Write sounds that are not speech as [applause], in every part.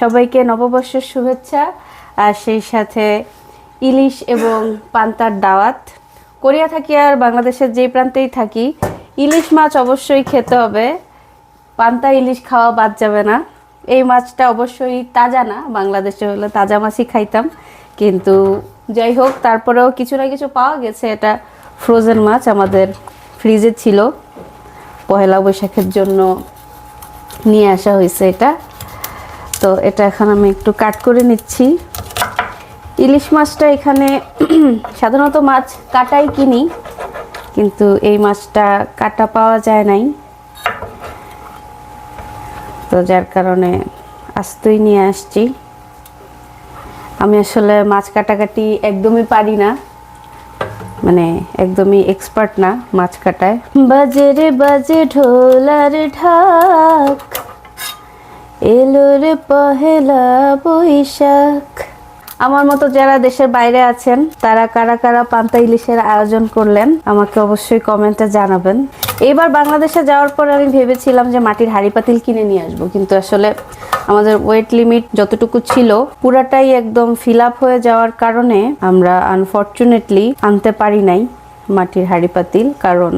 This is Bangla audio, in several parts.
সবাইকে নববর্ষের শুভেচ্ছা, আর সেই সাথে ইলিশ এবং পান্তার দাওয়াত। কোরিয়া থাকি আর বাংলাদেশের যে প্রান্তেই থাকি, ইলিশ মাছ অবশ্যই খেতে হবে। পান্তা, ইলিশ খাওয়া বাদ যাবে না। এই মাছটা অবশ্যই তাজা না, বাংলাদেশে হলে তাজা মাছই খাইতাম। কিন্তু যাই হোক, তারপরেও কিছু না কিছু পাওয়া গেছে। এটা ফ্রোজেন মাছ আমাদের ফ্রিজে ছিল। পহেলা বৈশাখের জন্য নিয়ে আসা হয়েছে এটা। তো এটা এখন আমি একটু কাট করে নিচ্ছি। ইলিশ মাছটা এখানে [clears throat] সাধারণত মাছ কাটাই কিনি, কিন্তু এই মাছটা কাটা পাওয়া যায় নাই। তো যার কারণে আস্তই নিয়ে আসছি। আমি আসলে মাছ কাটাকাটি একদমই পারি না মানে একদমই এক্সপার্ট না মাছ কাটায়। বাজে রে বাজে ঢোলার ঢাক এলো রে পহেলা বৈশাখ। আমার মতো যারা দেশের বাইরে আছেন, তারা কারা কারা পান্তা ইলিশের আয়োজন করলেন, আমাকে অবশ্যই কমেন্টে জানাবেন। এবার বাংলাদেশে যাওয়ার পর আমি ভেবেছিলাম যে মাটির হাঁড়ি পাতিল কিনে নিয়ে আসব, কিন্তু আসলে আমাদের ওয়েট লিমিট যতটুকু ছিল, পুরাটাই একদম ফিল আপ হয়ে যাওয়ার কারণে আমরা আনফর্চুনেটলি আনতে পারি নাই মাটির হাঁড়ি পাতিল কারণ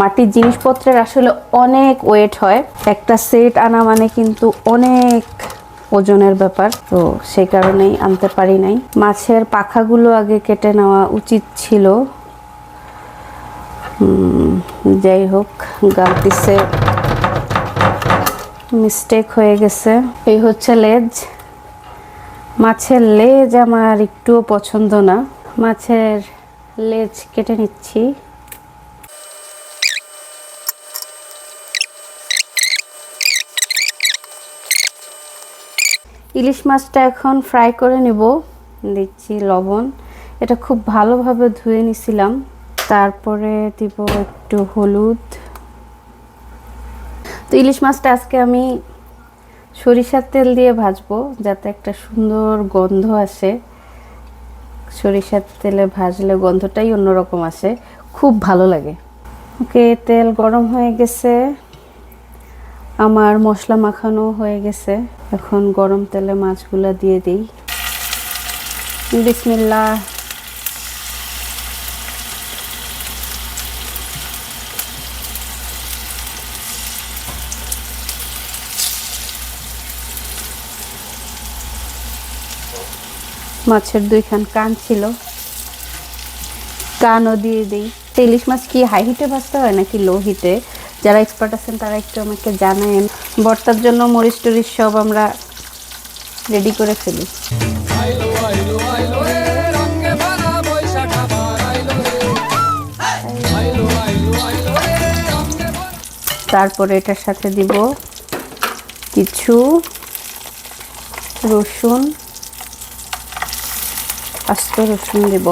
মাটির জিনিসপত্রের আসলে অনেক ওয়েট হয়। একটা সেট আনা মানে কিন্তু অনেক ওজনের ব্যাপার, তো সেই কারণেই আনতে পারি নাই। মাছের পাখাগুলো আগে কেটে নেওয়া উচিত ছিল। যাই হোক গালতিসে মিস্টেক হয়ে গেছে। এই হচ্ছে লেজ মাছের লেজ আমার একটুও পছন্দ না। মাছের লেজ কেটে নিচ্ছি। ইলিশ মাছটা এখন ফ্রাই করে নেব। দিচ্ছি লবণ। এটা খুব ভালোভাবে ধুয়ে নিছিলাম। তারপরে দিব একটু হলুদ। তো ইলিশ মাছটা আজকে আমি সরিষার তেল দিয়ে ভাজবো, যাতে একটা সুন্দর গন্ধ আসে। সরিষার তেলে ভাজলে গন্ধটাই অন্যরকম আসে। খুব ভালো লাগে। ওকে, তেল গরম হয়ে গেছে। আমার মশলা মাখানো হয়ে গেছে। এখন গরম তেলে মাছগুলো দিয়ে দিই। বিসমিল্লা মাছের দুইখান কান ছিল। কানও দিয়ে দিই। তো ইলিশ মাছ কি হাই হিটে ভাজতে হয় নাকি লো হিটে? যারা এক্সপার্ট আছেন, তারা একটু আমাকে জানায়েন। বর্তার জন্য মরিচ টরিচ সব আমরা রেডি করে ফেলি। তারপরে এটার সাথে দিব কিছু রসুন। আস্ত রসুন দেব।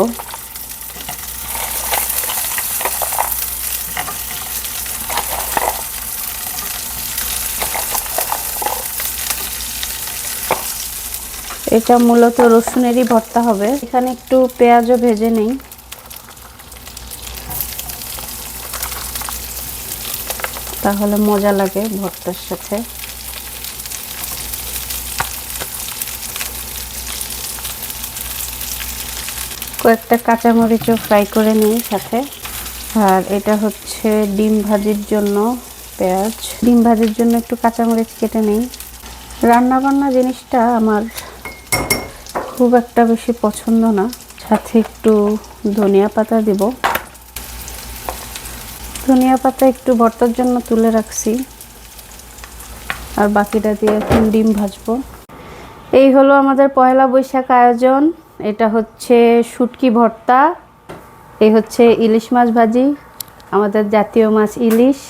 এটা মূলত রসুনেরই ভর্তা হবে। এখানে একটু পেঁয়াজও ভেজে নেই। তাহলে মজা লাগে ভর্তার সাথে। কয়েকটা কাঁচামরিচও ফ্রাই করে নিই সাথে। আর এটা হচ্ছে ডিম ভাজির জন্য পেঁয়াজ। ডিম ভাজির জন্য একটু কাঁচামরিচ কেটে নিই। রান্না বান্না জিনিসটা আমার খুব একটা বেশি পছন্দ না। সাথে একটু ধনিয়া পাতা দিব। ধনিয়া পাতা একটু ভর্তার জন্য তুলে রাখছি। আর বাকিটা দিয়ে এখন ডিম ভাজবো। এই হলো আমাদের পয়লা বৈশাখ আয়োজন। এটা হচ্ছে শুটকি ভর্তা। এই হচ্ছে ইলিশ মাছ ভাজি। আমাদের জাতীয় মাছ ইলিশ।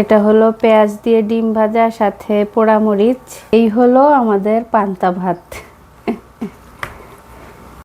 এটা হলো পেঁয়াজ দিয়ে ডিম ভাজা, সাথে পোড়া মরিচ এই হলো আমাদের পান্তা ভাত।